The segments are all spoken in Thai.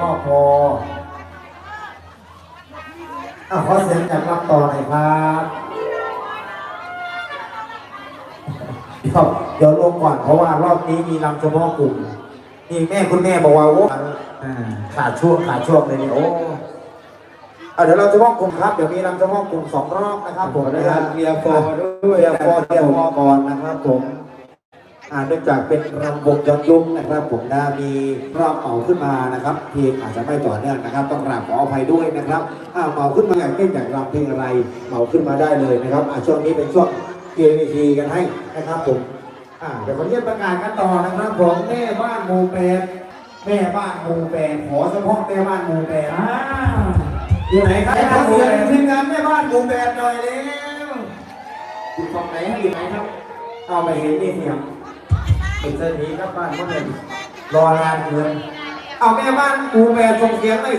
ล่อคออาะขอเสียงจากรับต่อหน่อยครับเดี๋ยวเดี๋ยวลงก่อนเพราะว่ารอบนี้มีลำเฉพาะกลุ่มนี่แม่คุณแม่บอกว่าโอ้อ่าขาดช่วงขาดช่วงเลยเนี่ยโอ้เดี๋ยวเราเฉพอะกลุ่มครับเดี๋ยวมีลำเฉพาะกลุ่มสองรอบนะครับผมนะครับเบียร์ฟอร์ด้วยเบียฟอร์เบียร์ฟอร์ก่อนนะครับผม เนื่องจากเป็นรำวงย้อนยุคนะครับ ผมนะมีรอบเหมาขึ้นมานะครับเพลงอาจจะไม่ต่อเนื่องนะครับ ต้องกราบขออภัยด้วยนะครับอ่าเหมาขึ้นมาอยากเล่นอยากรำเพลงอะไรเหมาขึ้นมาได้เลยนะครับอ่าช่วงนี้เป็นช่วงเกมทีกันให้นะครับผมอ่าเดี๋ยวขอเรียกประกาศกันต่อนะครับผมแม่บ้านหมู่แปดแม่บ้านหมู่แปดขอเฉพาะแม่บ้านหมู่แปดอ่าอยู่ไหนครับขอเสียงทีมงานแม่บ้านหมู่แปดหน่อยเร็วอยู่ฝั่งไหนอยู่ไหนครับ เอาไปเห็นนี่เสียง เป็นเส้นนี้ครับบ้านก็เป็นรองานเงินเอาแม่บ้านกูแม่ส่งเสียงเลย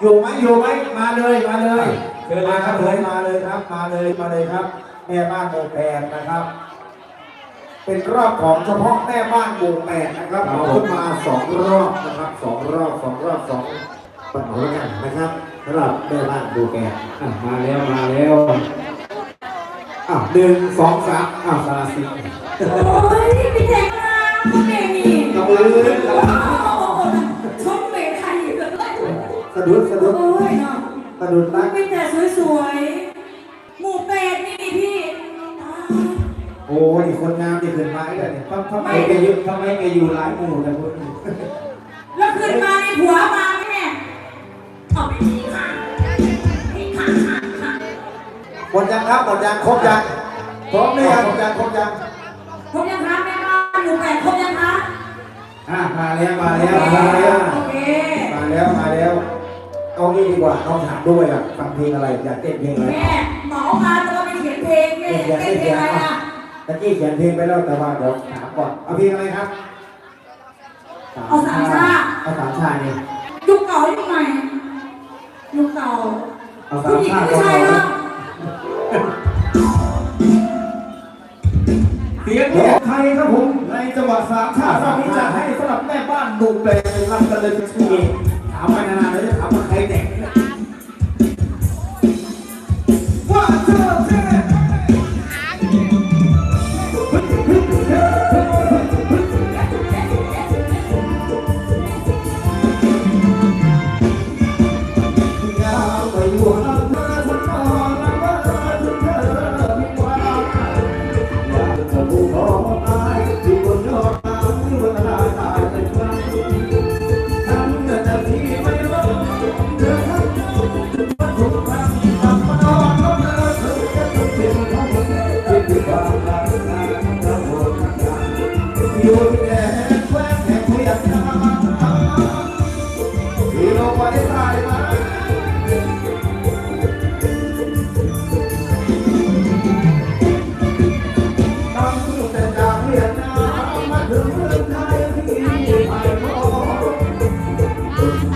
อยู่ไหมอยู่ไหมมาเลยมาเลยเชิญมาครับเลยมาเลยครับ มาเลยมาเลยครับ แม่บ้านหมู่แปดนะครับ เป็นรอบของเฉพาะแม่บ้านหมู่แปดนะครับเอาขึ้นมาสองรอบนะครับสองรอบสองรอบสองปัญหาแล้วกันนะครับสำหรับแม่บ้านหมู่แปดมาแล้วมาแล้ว อ้าวหนึ่งสองสามอ้าวสารสิโอ้ยพี่แจ๊คมาพี่เมย์นี่กำลังเลยชมเมย์ไทยเลยสะดุดสะดุดโอ้ยเนาะสะดุดนักเป็นแต่สวยๆ หมู่เป็ดนี่พี่ โอ้ยคนงามที่ขึ้นมาเนี่ยทำไมแกอยู่ทำไมแกอยู่หลายหมู่แต่คุณแล้วขึ้นมาในผัว ดยังครับหมดยังครบยังพร้อมหรือยังครบยังครบยังครบยังคะแม่บ้านหมู่เป็ดครบยังคะอะมาแล้วมาแล้วมาแล้วโอเคมาแล้วมาแล้วเอางี้ดีกว่าน้องถามด้วยอะฟังเพลงอะไรอยากเต้นเพลงอะไรแม่เหมามาจะมาไปเขียนเพลงเนี่ยอยากเต้เต้นนเพเพลลงงอะไรอะอะตะกี้เขียนเพลงไปแล้วแต่ว่าเดี๋ยวถามก่อนเอาเพลงอะไรครับเอาสามชาติเอาสามชาตินี่ยุคเก่ายุคใหม่ยุคเก่าเอาสาผู้มหญิงชาติผู้ชายก่อนเนาะ เสียงของไทยครับผมในจังหวัดสามชาติรอบนี้จะให้สำหรับแม่บ้านหนุ่มแปลงรับกันเลยทีนี่ถามไปนานๆแล้วจะถามว่าใครแต่งว่าเจ้า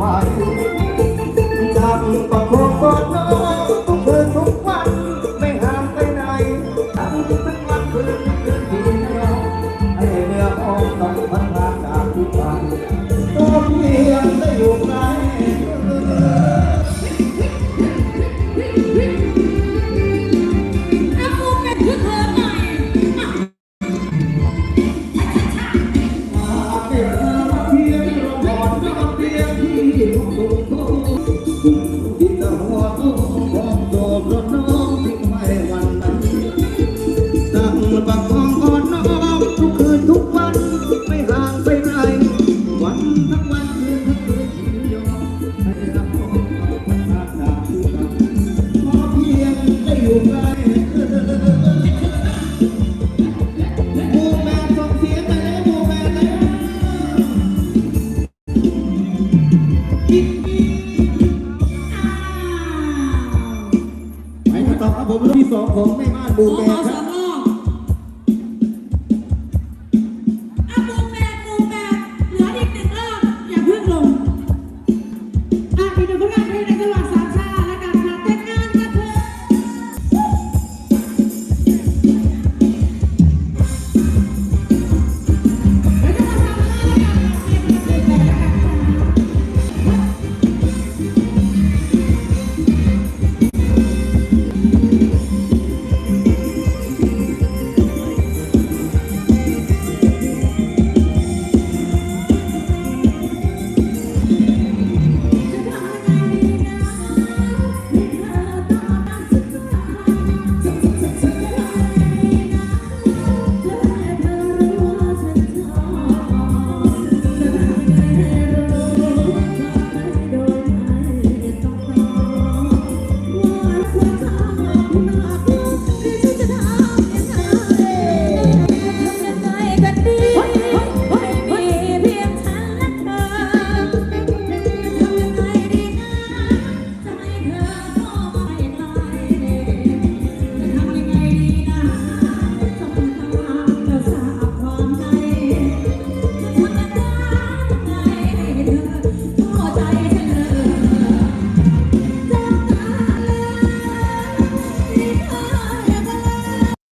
มัจับประคองกอดน้องทุกคืนทุกวัน ไม่ห่างไปไหนทั้งทั้งวันคืนคืนที่เดียวให้เนื้อออกต้องพันพาจากทุกวันต้องมี สองขอแม่บ้านบูแกครับ